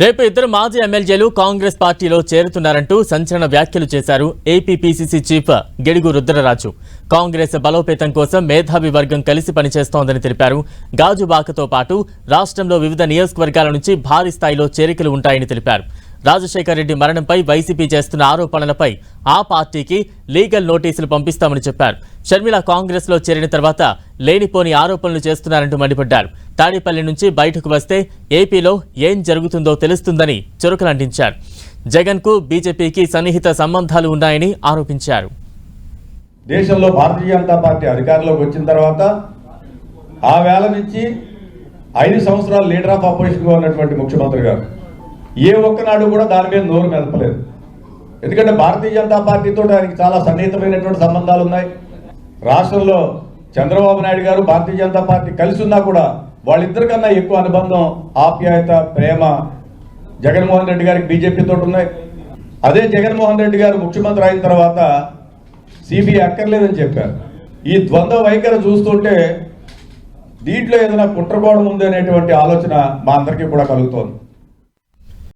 రేపు ఇద్దరు మాజీ ఎమ్మెల్యేలు కాంగ్రెస్ పార్టీలో చేరుతున్నారంటూ సంచలన వ్యాఖ్యలు చేశారు ఏపీపీసీసీ చీఫ్ గెడుగు రుద్రరాజు. కాంగ్రెస్ బలోపేతం కోసం మేధావి వర్గం కలిసి పనిచేస్తోందని తెలిపారు. గాజుబాకతో పాటు రాష్ట్రంలో వివిధ నియోజకవర్గాల నుంచి భారీ స్థాయిలో చేరికలు ఉంటాయని తెలిపారు. రాజశేఖర్ రెడ్డి మరణంపై వైసీపీ చేస్తున్న ఆరోపణలపై ఆ పార్టీకి లీగల్ నోటీసులు పంపిస్తామని చెప్పారు. షర్మిల కాంగ్రెస్లో చేరిన తర్వాత లేనిపోని ఆరోపణలు చేస్తున్నారంటూ మండిపడ్డారు. తాడేపల్లి నుంచి బయటకు వస్తే ఏపీలో ఏం జరుగుతుందో తెలుస్తుందని చురుకులంటించారు జగన్కు బీజేపీకి సన్నిహిత సంబంధాలు ఉన్నాయని ఆరోపించారు. దేశంలో భారతీయ జనతా పార్టీ అధికారంలోకి వచ్చిన తర్వాత ఆ వేళ నుంచి ఐదు సంవత్సరాలు లీడర్ ఆఫ్ అపోజిషన్గా ఉన్నటువంటి ముఖ్యమంత్రి గారు ఏ ఒక్కనాడు కూడా దాని మీద నోరు మెదపలేదు. ఎందుకంటే భారతీయ జనతా పార్టీతో ఆయనకి చాలా సన్నిహితమైనటువంటి సంబంధాలు ఉన్నాయి. రాష్ట్రంలో చంద్రబాబు నాయుడు గారు భారతీయ జనతా పార్టీ కలిసి ఉన్నా కూడా వాళ్ళిద్దరికన్నా ఎక్కువ అనుబంధం ఆప్యాయత ప్రేమ జగన్మోహన్ రెడ్డి గారికి బీజేపీతో ఉన్నాయి. అదే జగన్మోహన్ రెడ్డి గారు ముఖ్యమంత్రి అయిన తర్వాత సిబిఐ అక్కర్లేదని చెప్పారు. ఈ ద్వంద్వ వైఖరి చూస్తుంటే దీంట్లో ఏదైనా కుట్రకోణం ఉంది అనేటువంటి ఆలోచన మా అందరికీ కూడా కలుగుతోంది.